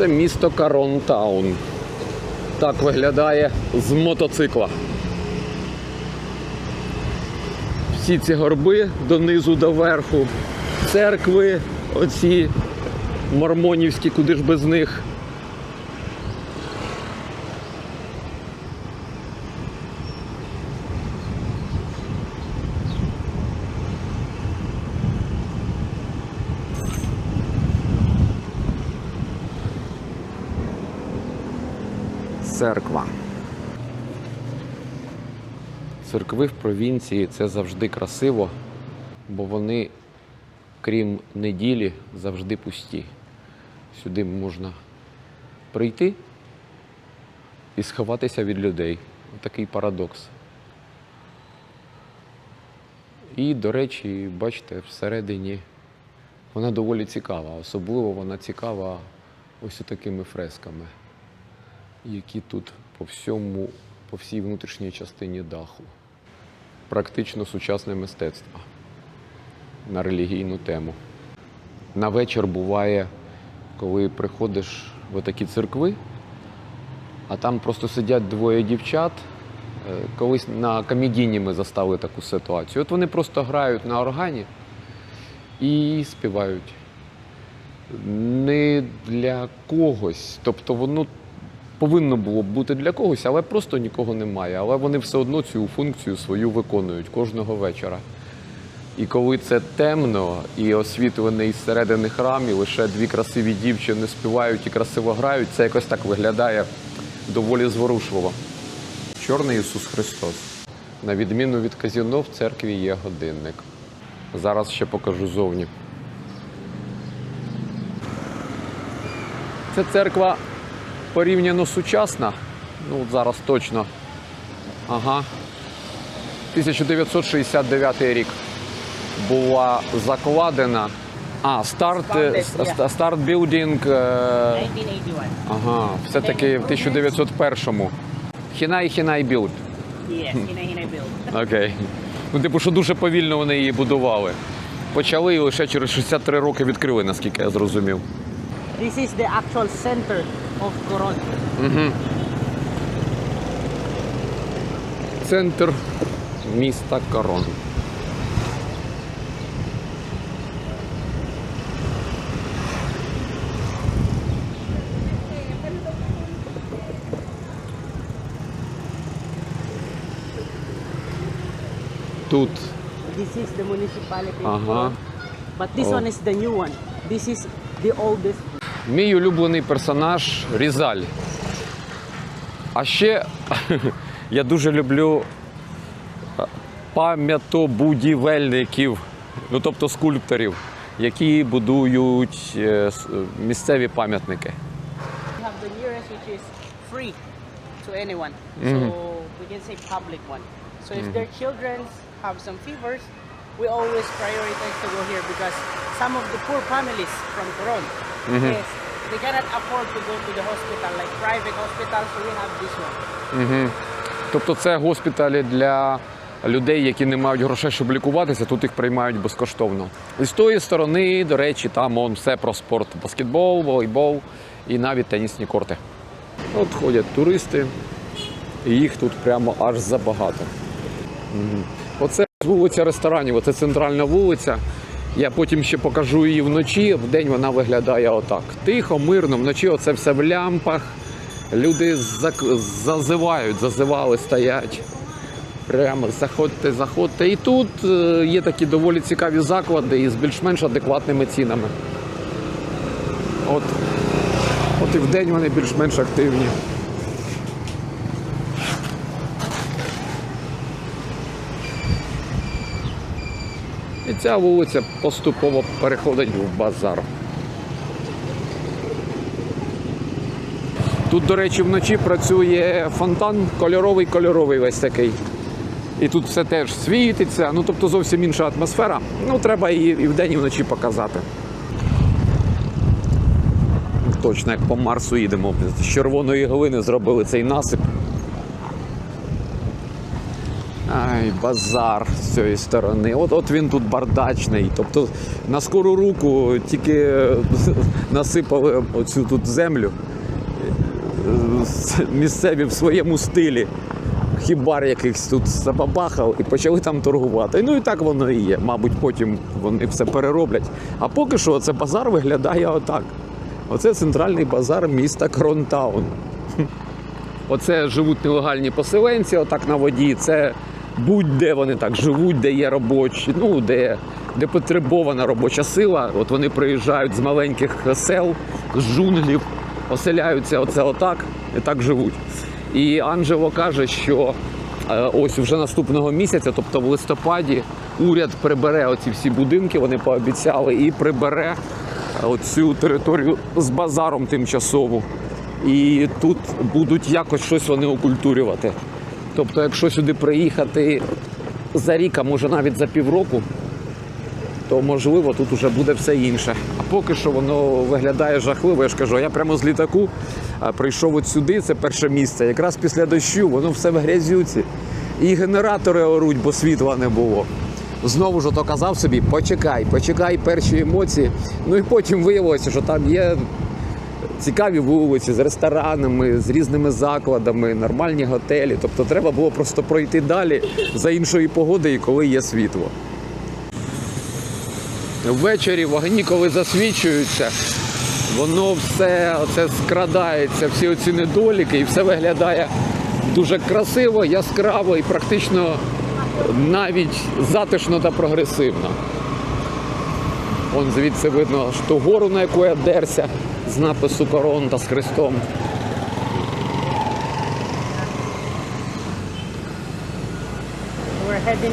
Це місто Каронтаун. Так виглядає з мотоцикла. Всі ці горби донизу до верху, церкви, оці мормонівські, куди ж без них. Церква. Церкви в провінції це завжди красиво, бо вони, крім неділі, завжди пусті. Сюди можна прийти і сховатися від людей. Такий парадокс. І, до речі, бачите, всередині вона доволі цікава. Особливо вона цікава ось такими фресками, які тут по всьому, по всій внутрішній частині даху. Практично сучасне мистецтво на релігійну тему. На вечір буває, коли приходиш в такі церкви, а там просто сидять двоє дівчат. Е, Колись на комедійні ми застали таку ситуацію. От вони просто грають на органі і співають. Не для когось. Тобто воно повинно було б бути для когось, але просто нікого немає. Але вони все одно цю функцію свою виконують кожного вечора. І коли це темно і освітлений зсередини храм, і лише дві красиві дівчини співають і красиво грають, це якось так виглядає доволі зворушливо. Чорний Ісус Христос. На відміну від казіно, в церкві є годинник. Зараз ще покажу зовні. Це церква порівняно сучасна. Ну, от зараз точно. Ага. 1969 рік була закладена. А, старт, yeah. старт білдинг. е, 1981. Ага, все-таки в 1901-му. Хінай Хінай білд. Окей. Ну, типу, що дуже повільно вони її будували. Почали і лише через 63 роки відкрили, наскільки я зрозумів. This is the actual center of Coron. Центр міста Корон. Тут This is the municipality of Ага. Coron. But this Oh. one is the new one. This is the oldest. Мій улюблений персонаж Різаль. А ще я дуже люблю е, пам'ятобудівельників, ну тобто скульпторів, які будують е, місцеві пам'ятники. We have the nearest which is free to anyone. So we can say public one. So if their children have some fevers, we always prioritize to go here because some of the poor families from Coron, yes, they cannot afford to go to the hospital, like private hospital, so we have this one. Тобто це госпіталі для людей, які не мають грошей, щоб лікуватися, тут їх приймають безкоштовно. І з тої сторони, до речі, там он все про спорт: баскетбол, волейбол і навіть тенісні корти. От ходять туристи, і їх тут прямо аж забагато. Мгм. Оце вулиця ресторанів, оце центральна вулиця. Я потім ще покажу її вночі. Вдень вона виглядає отак. Тихо, мирно, вночі оце все в лямпах. Люди зазивають, зазивали, стоять. Прямо заходьте, заходьте. І тут е, є такі доволі цікаві заклади із більш-менш адекватними цінами. От, от і вдень вони більш-менш активні. Ця вулиця поступово переходить в базар. Тут, до речі, вночі працює фонтан кольоровий, кольоровий весь такий. І тут все теж світиться, ну тобто зовсім інша атмосфера. Ну, треба її і вдень, і вночі показати. Точно як по Марсу їдемо. З червоної глини зробили цей насип. Ай, базар з цієї сторони. От, от він тут бардачний. Тобто на скору руку тільки е, насипали оцю тут землю. Е, Місцеві в своєму стилі. Хібар якихось тут забабахав і почали там торгувати. Ну і так воно і є. Мабуть, потім вони все перероблять. А поки що це базар виглядає отак. Оце центральний базар міста Кронтаун. Оце живуть нелегальні поселенці, отак на воді. Це будь-де вони так живуть, де є робочі, ну де, де потребована робоча сила. От вони приїжджають з маленьких сел, з джунглів, оселяються оце отак і так живуть. І Анджело каже, що е, ось вже наступного місяця, тобто в листопаді, уряд прибере оці всі будинки, вони пообіцяли, і прибере оцю територію з базаром тимчасову. І тут будуть якось щось вони окультурювати. Тобто, якщо сюди приїхати за рік, а може навіть за півроку, то можливо тут уже буде все інше. А поки що воно виглядає жахливо. Я ж кажу, я прямо з літаку прийшов от сюди, це перше місце. Якраз після дощу воно все в грязюці. І генератори оруть, бо світла не було. Знову ж ото казав собі, почекай, почекай перші емоції. Ну і потім виявилося, що там є цікаві вулиці з ресторанами, з різними закладами, нормальні готелі. Тобто треба було просто пройти далі за іншої погоди і коли є світло. Ввечері вогні, коли засвічуються, воно все це скрадається, всі оці недоліки, і все виглядає дуже красиво, яскраво і практично навіть затишно та прогресивно. Вон звідси видно що гору, на яку я дерся, з напису з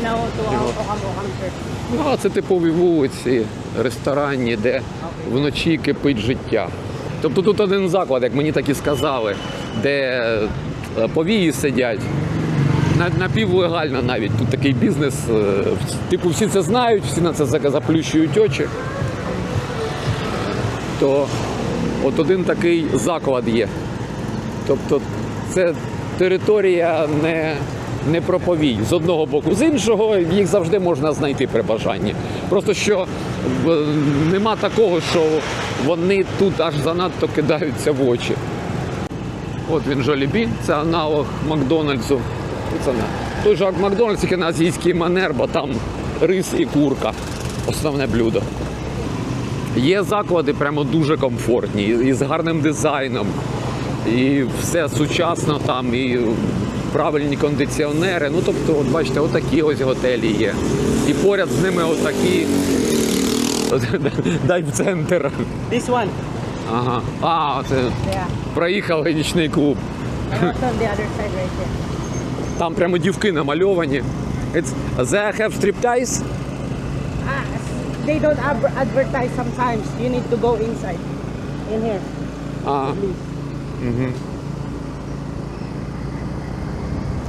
now to Alcohol Church. Ну, а це типові вулиці, ресторанні, де вночі кипить життя. Тобто тут один заклад, як мені так і сказали, де е, повії сидять. Напівлегально навіть тут такий бізнес. е, Типу, всі це знають, всі на це заплющують очі. То от один такий заклад є. Тобто це територія не, не проповій з одного боку. З іншого їх завжди можна знайти при бажанні. Просто що е, нема такого, що вони тут аж занадто кидаються в очі. От він Жолібі, це аналог Макдональдсу. Це на- той же Макдональдс, який на азійський манер, бо там рис і курка. Основне блюдо. Є заклади прямо дуже комфортні, і з гарним дизайном, і все сучасно там, і правильні кондиціонери. Ну тобто, от бачите, отакі ось готелі є. І поряд з ними отакі. Дай в центр. This one. Ага. А, це Yeah. проїхали нічний клуб. Right. Там прямо дівки намальовані. It's, they have striptease? Ah, they don't ad- advertise sometimes. You need to go inside. In here, А, please.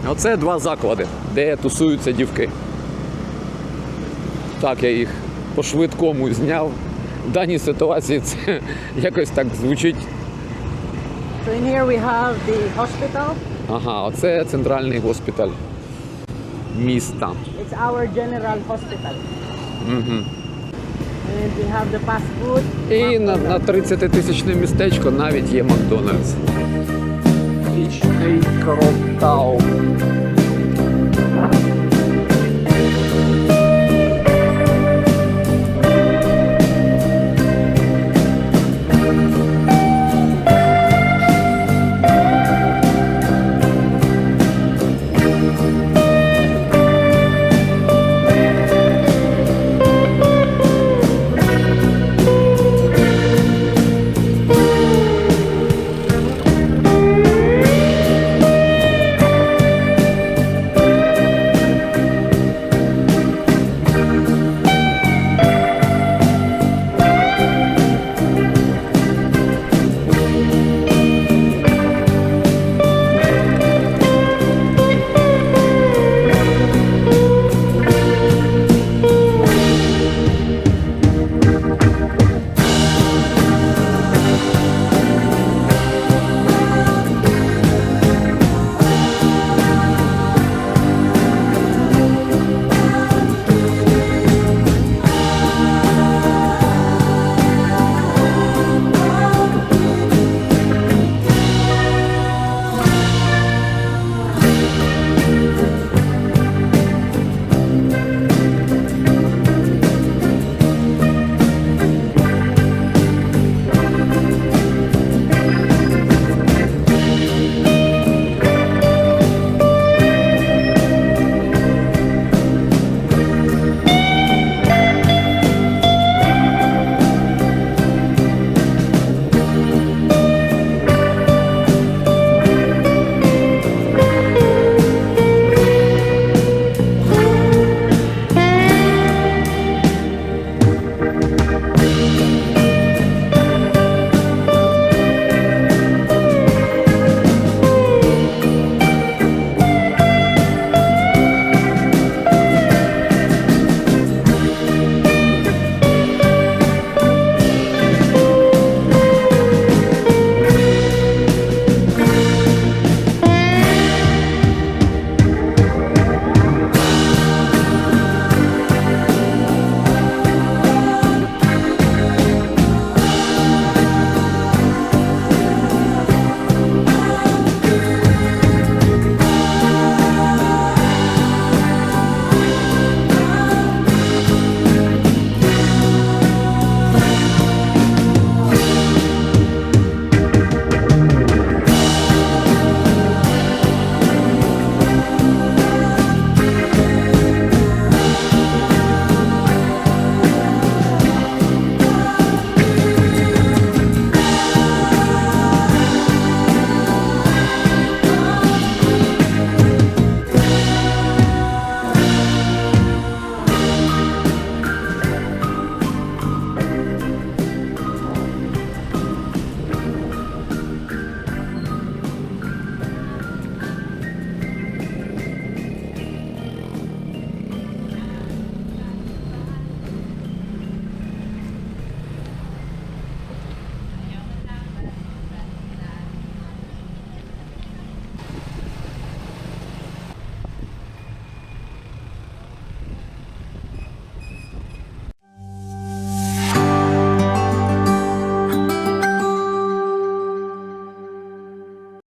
Оце два заклади, де тусуються дівки. Так, я їх по-швидкому зняв. В даній ситуації це якось так звучить. So in here we have the hospital. Ага, оце центральний госпіталь міста. It's our general hospital. And we have the fast food. І на, на 30-тисячне містечко навіть є Макдональдс. Річний Кроптау.